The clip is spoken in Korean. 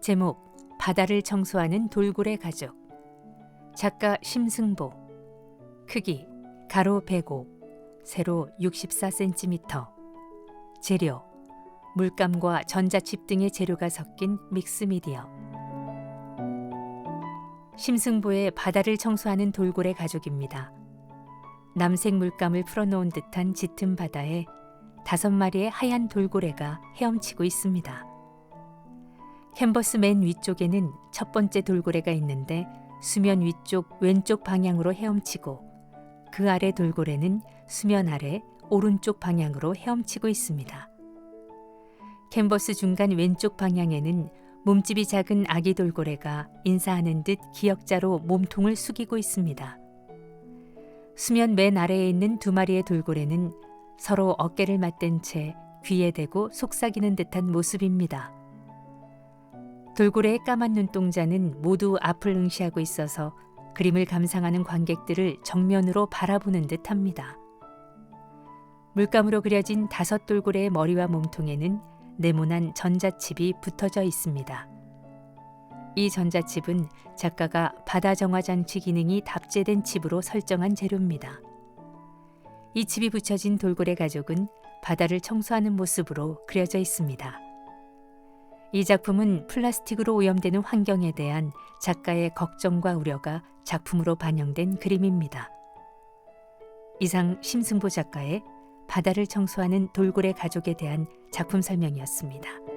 제목 바다를 청소하는 돌고래 가족 작가 심승보 크기 가로 105 세로 64cm 재료 물감과 전자칩 등의 재료가 섞인 믹스미디어 심승보의 바다를 청소하는 돌고래 가족입니다. 남색 물감을 풀어놓은 듯한 짙은 바다에 다섯 마리의 하얀 돌고래가 헤엄치고 있습니다. 캔버스 맨 위쪽에는 첫 번째 돌고래가 있는데 수면 위쪽 왼쪽 방향으로 헤엄치고 그 아래 돌고래는 수면 아래 오른쪽 방향으로 헤엄치고 있습니다. 캔버스 중간 왼쪽 방향에는 몸집이 작은 아기 돌고래가 인사하는 듯 기역자로 몸통을 숙이고 있습니다. 수면 맨 아래에 있는 두 마리의 돌고래는 서로 어깨를 맞댄 채 귀에 대고 속삭이는 듯한 모습입니다. 돌고래의 까만 눈동자는 모두 앞을 응시하고 있어서 그림을 감상하는 관객들을 정면으로 바라보는 듯 합니다. 물감으로 그려진 다섯 돌고래의 머리와 몸통에는 네모난 전자칩이 붙어져 있습니다. 이 전자칩은 작가가 바다 정화 장치 기능이 답재된 칩으로 설정한 재료입니다. 이 칩이 붙여진 돌고래 가족은 바다를 청소하는 모습으로 그려져 있습니다. 이 작품은 플라스틱으로 오염되는 환경에 대한 작가의 걱정과 우려가 작품으로 반영된 그림입니다. 이상 심승보 작가의 바다를 청소하는 돌고래 가족에 대한 작품 설명이었습니다.